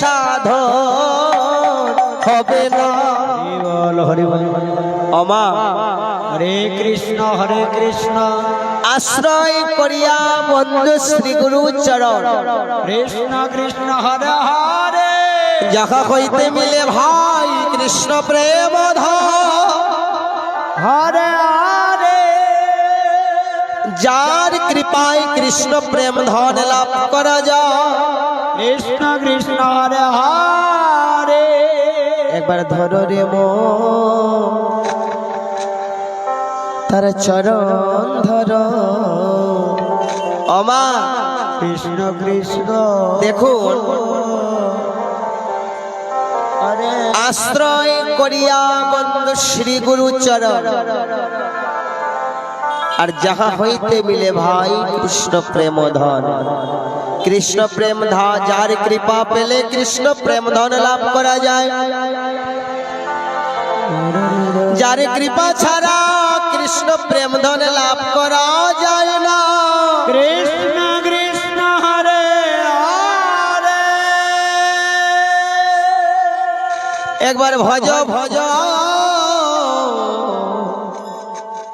সাধ হবে না। হরি অমা। হরে কৃষ্ণ হরে কৃষ্ণ। আশ্রয় করিয়া বন্ধু শ্রী গুরু চরণ। কৃষ্ণ কৃষ্ণ হরে হরে। যাহা হইতে মিলে ভাই কৃষ্ণ প্রেম হরে হরে। যার কৃপায় কৃষ্ণ প্রেম ধন লাভ করা যায়। কৃষ্ণ কৃষ্ণ হরে হরে। একবার ধরো রে মো। তার চরণ ধর। অমা কৃষ্ণ কৃষ্ণ। দেখুন। আশ্রয় করিয়া বন্ধু শ্রী গুরু চরণ। আর যাহা হইতে মিলে ভাই কৃষ্ণ প্রেম ধন কৃষ্ণ প্রেম ধা যার কৃপা পেলে কৃষ্ণ প্রেম ধন লাভ করা যায়। যার কৃপা ছাড়া কৃষ্ণ প্রেম ধন লাভ করা যায় না। কৃষ্ণ কৃষ্ণ হরে হরে। একবার ভজ ভজ।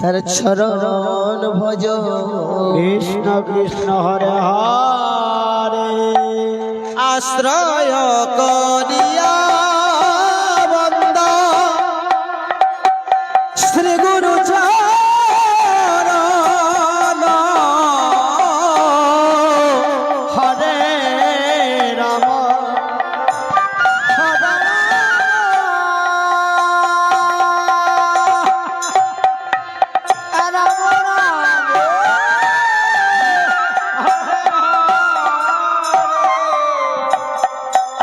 তার চরণ ভজ। কৃষ্ণ কৃষ্ণ হরে হরে। আশ্রয় করিয়া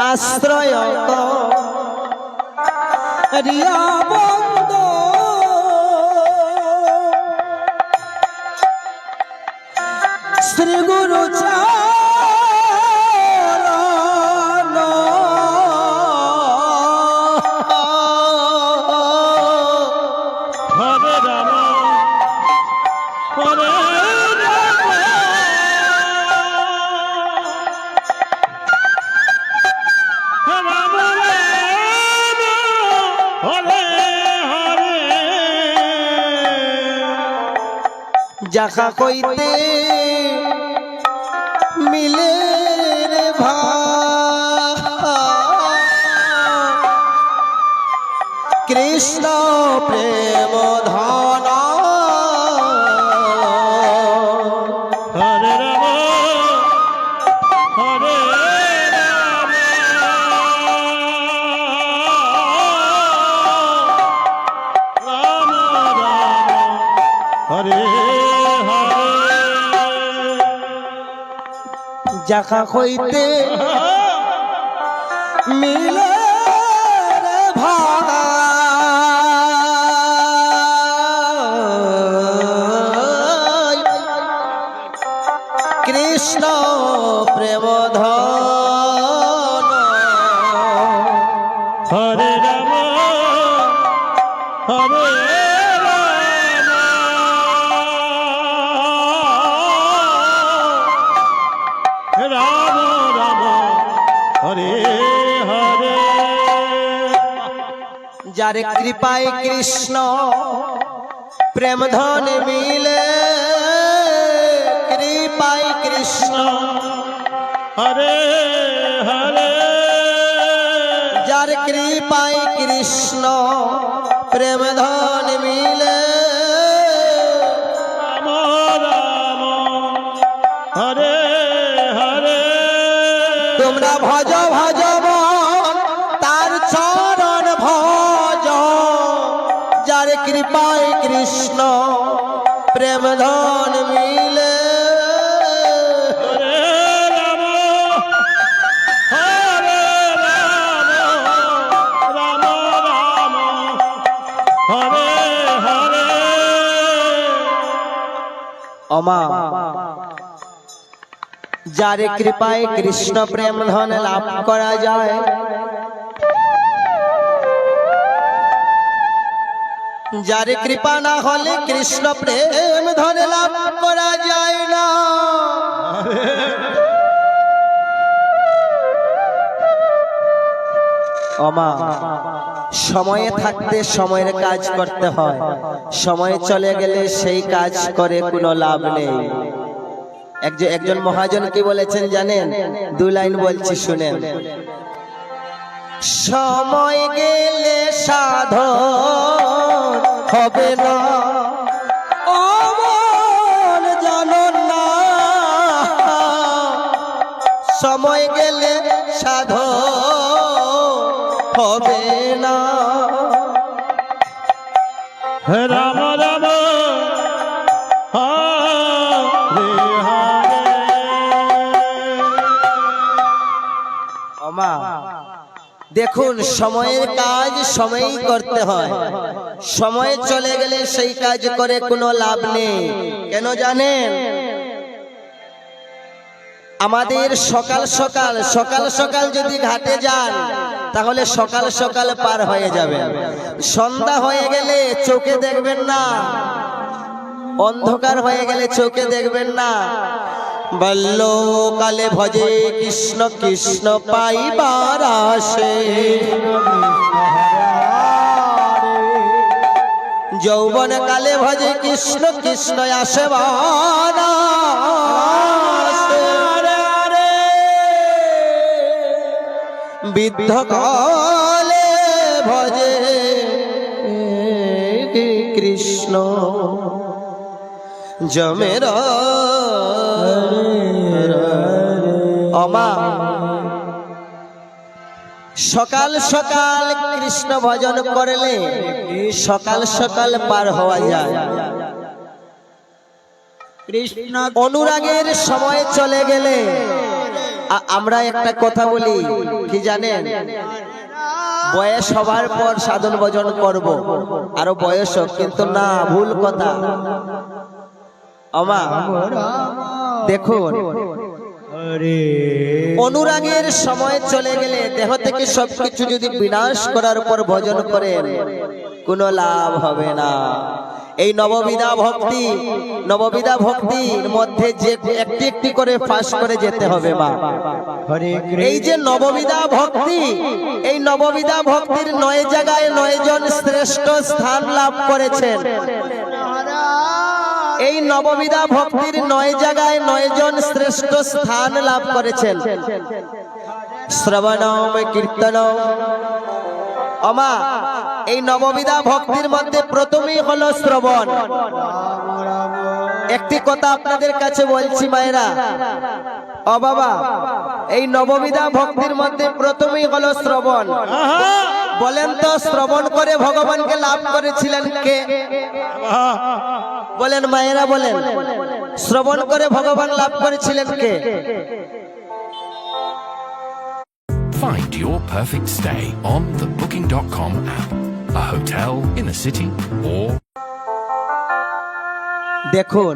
আশ্রয় রিয়া বন্দ শ্রী গুরু চরণ যাহা কইতে মিলে রে ভা। কৃষ্ণ প্রেম ধন যাহা হইতে মিলে কৃষ্ণ প্রেম যার কৃপায় কৃষ্ণ প্রেম ধন মিলে কৃপায় কৃষ্ণ হরে হরে যার কৃপায় কৃষ্ণ প্রেম ধন মিলে রাম রাম হরে হরে তোমরা ভজ প্রেম ধন মিলে। কৃপায় কৃষ্ণ প্রেম ধন লাভ করা যায় যার কৃপা না হলে কৃষ্ণ প্রেম ধন লাভ করা যায় না। অমা, সময়ে থাকতে সময়ের কাজ করতে হয়। সময় চলে গেলে সেই কাজ করে কোনো লাভ নেই। একজন একজন মহাজন কি বলেছেন জানেন? দু লাইন বলছি, শুনেন। সময় গেলে সাধন হবে না। অমন জানো না। সময় গেলে সাধন হবে না। রাম রাম। দেখুন সময়ের কাজ সময়ই করতে হয়। সময় চলে গেলে সেই কাজ করে কোনো লাভ নেই। কেন জানেন? আমাদের সকাল সকাল সকাল সকাল যদি ঘাটে যান, তাহলে সকাল সকাল পার হয়ে যাবে সন্ধ্যা হয়ে গেলে চোখে দেখবেন না। অন্ধকার হয়ে গেলে চোখে দেখবেন না। বাল্যকালে ভজে কৃষ্ণ কৃষ্ণ পাইবার আসে। যৌবন কালে ভজে কৃষ্ণ কৃষ্ণ আসে বৃদ্ধ কালে ভজে কৃষ্ণ জমের অমা। সকাল সকাল কৃষ্ণ ভজন করলে সকাল সকাল পার হওয়া যায়। কৃষ্ণ অনুরাগের সময় চলে গেলে আমরা একটা কথা বলি কি জানেন? বয়স হবার পর সাধন ভজন করব। আরও বয়স কিন্তু না ভুল কথা। আমা দেখুন অনুরাগের সময় চলে গেলে দেহ থেকে সবকিছু যদি বিনাশ করার পর ভজন করেন কোনো লাভ হবে না। এই নববিধা ভক্তি নববিধা ভক্তির মধ্যে যে একটি একটি করে ফাঁস করে যেতে হবে মা। এই যে নববিধা ভক্তি এই নববিধা ভক্তির নয় জায়গায় নয় জন শ্রেষ্ঠ স্থান লাভ করেছেন। এই নববিধা ভক্তির নয় জায়গায় নয় জন শ্রেষ্ঠ স্থান লাভ করেছেন। শ্রবণম, কীর্তনম। অমা, এই নববিধা ভক্তির মধ্যে প্রথমেই হলো শ্রবণ। একটি কথা আপনাদের কাছে বলছি মায়েরা। ও বাবা, এই নববিধা ভক্তির মধ্যে প্রথমেই হলো শ্রবণ। বলেন তো শ্রবণ করে ভগবানকে লাভ করেছিলেন কে বলেন মায়েরা বলেন শ্রবণ করে ভগবান লাভ করেছিলেন কে Find your perfect stay on the Booking.com app. A hotel in a city or দেখুন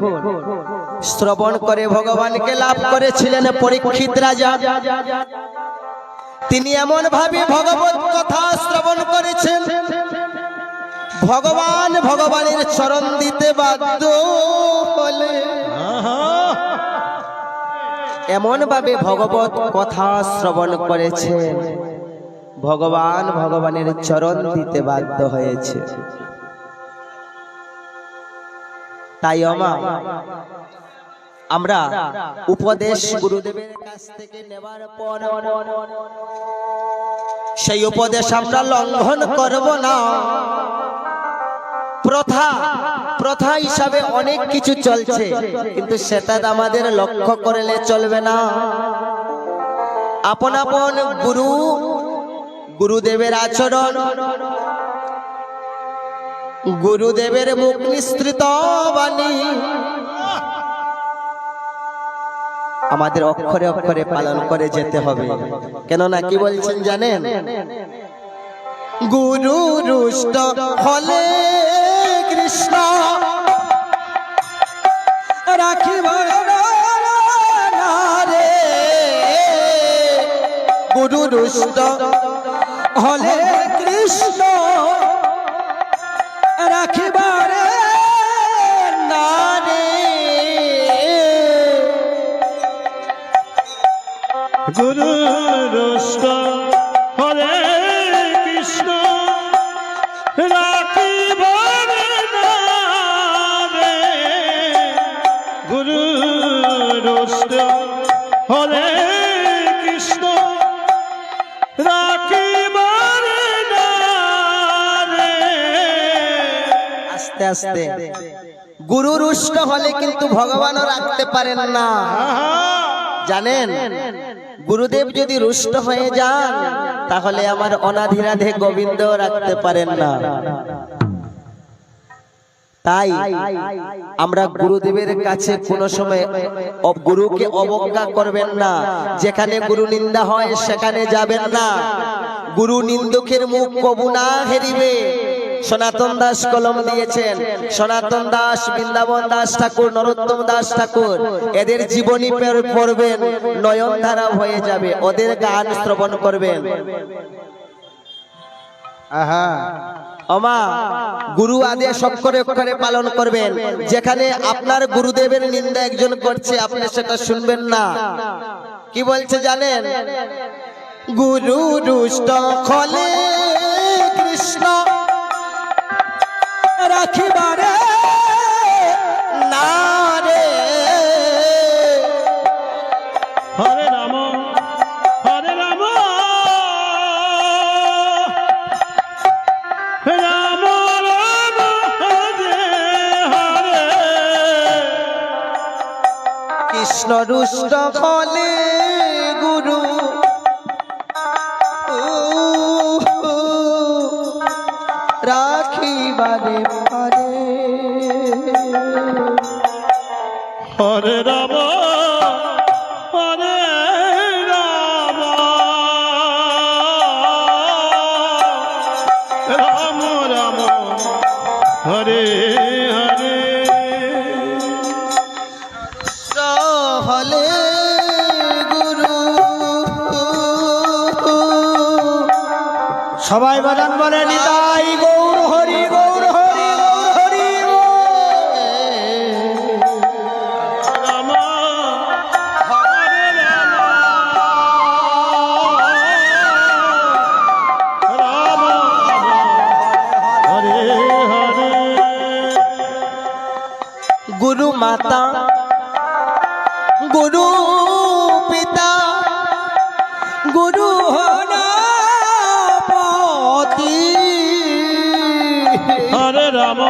শ্রবণ করে ভগবানকে লাভ করেছিলেন পরীক্ষিত রাজা তিনি এমন ভাবে ভগবত কথা শ্রবণ করেছেন ভগবান ভগবানের চরণ দিতে বাধ্য হলে। এমন ভাবে ভগবত কথা শ্রবণ করেছেন ভগবান ভগবানের চরণ দিতে বাধ্য হয়েছে। তাই আমা আমরা উপদেশ গুরুদেবের কাছ থেকে নেবার পর সেই উপদেশ আমরা লঙ্ঘন করব না। প্রথা প্রথা হিসাবে অনেক কিছু চলছে, কিন্তু সেটা আমাদের লক্ষ্য করলে চলবে না। আপন আপন গুরু, গুরুদেবের আচরণ, গুরুদেবের মুখ নিঃসৃত বাণী আমাদের অক্ষরে অক্ষরে পালন করে যেতে হবে। কেননা কি বলছেন জানেন? গুরু রুষ্ট হলে কৃষ্ণ রাখিব না রে গুরু রুষ্ট হলে কৃষ্ণ রাখিবারে গুরু রুষ্ট হরে কৃষ্ণ রাখিব গুরু রুষ্ট হরে কৃষ্ণ রাখিব আস্তে আস্তে। গুরু রুষ্ট হলে কিন্তু ভগবানও রাখতে পারেন না। জানেন? গুরুদেব যদি রুষ্ট হয়ে যান, তাহলে আমার অনাধিরাধে গোবিন্দ রাখতে পারেন না। তাই আমরা গুরুদেবের কাছে কোনো সময় গুরুকে অবজ্ঞা করবেন না। যেখানে গুরু নিন্দা হয়, সেখানে যাবেন না। গুরু নিন্দুকের মুখ কবু না হেরিবে। সনাতন দাস কলম দিয়েছেন। সনাতন দাস বৃন্দাবন দাস ঠাকুর নরোত্তম দাস ঠাকুর। এদের জীবনী পড়- পড়বেন নয়ন ধারা হয়ে যাবে। ওদের গান শ্রবণ করবেন। আহা। অমা গুরু আদেশ অক্ষরে অক্ষরে পালন করবেন। যেখানে আপনার গুরুদেবের নিন্দা একজন করছে আপনি সেটা শুনবেন না। কি বলছে জানেন? গুরু দুষ্ট খলে কৃষ্ণ রাখিবারে না রে হরে রাম হরে রাম। রাম রাম হরে হরে। কৃষ্ণ দুষ্ট ফলে গুরু। রাখিবারে হরে রাম হরে রাম। রাম রাম, হরে হরে। হলে গুরু। সবাই বাজান বলে নিতাই গৌর মাতা গুরু পিতা গুরু হনাপতি হরে রাম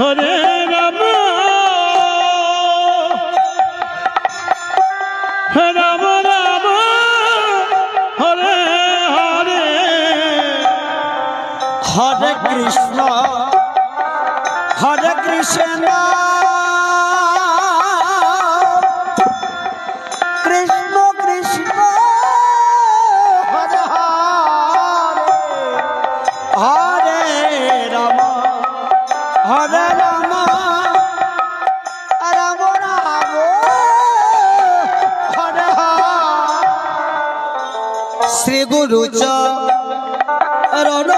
হরে রাম। রাম রাম হরে হরে। হরে কৃষ্ণ হরে কৃষ্ণ। গুরু চরণ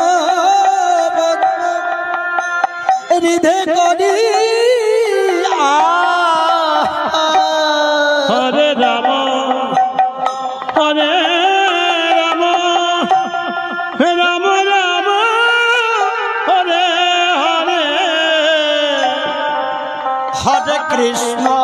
হৃদে করি। হরে রাম হরে রাম। রাম রাম। হরে হরে। হরে কৃষ্ণ।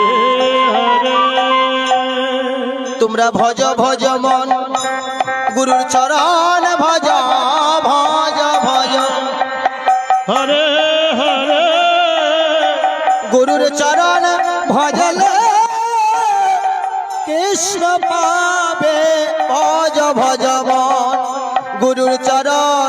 তোমরা ভজ ভজ মন। গুরুর চরণ ভজ ভজ ভজ। হরে হরে। গুরুর চরণ ভজলে কৃষ্ণ পাবে ভজ ভজ মন। গুরুর চরণ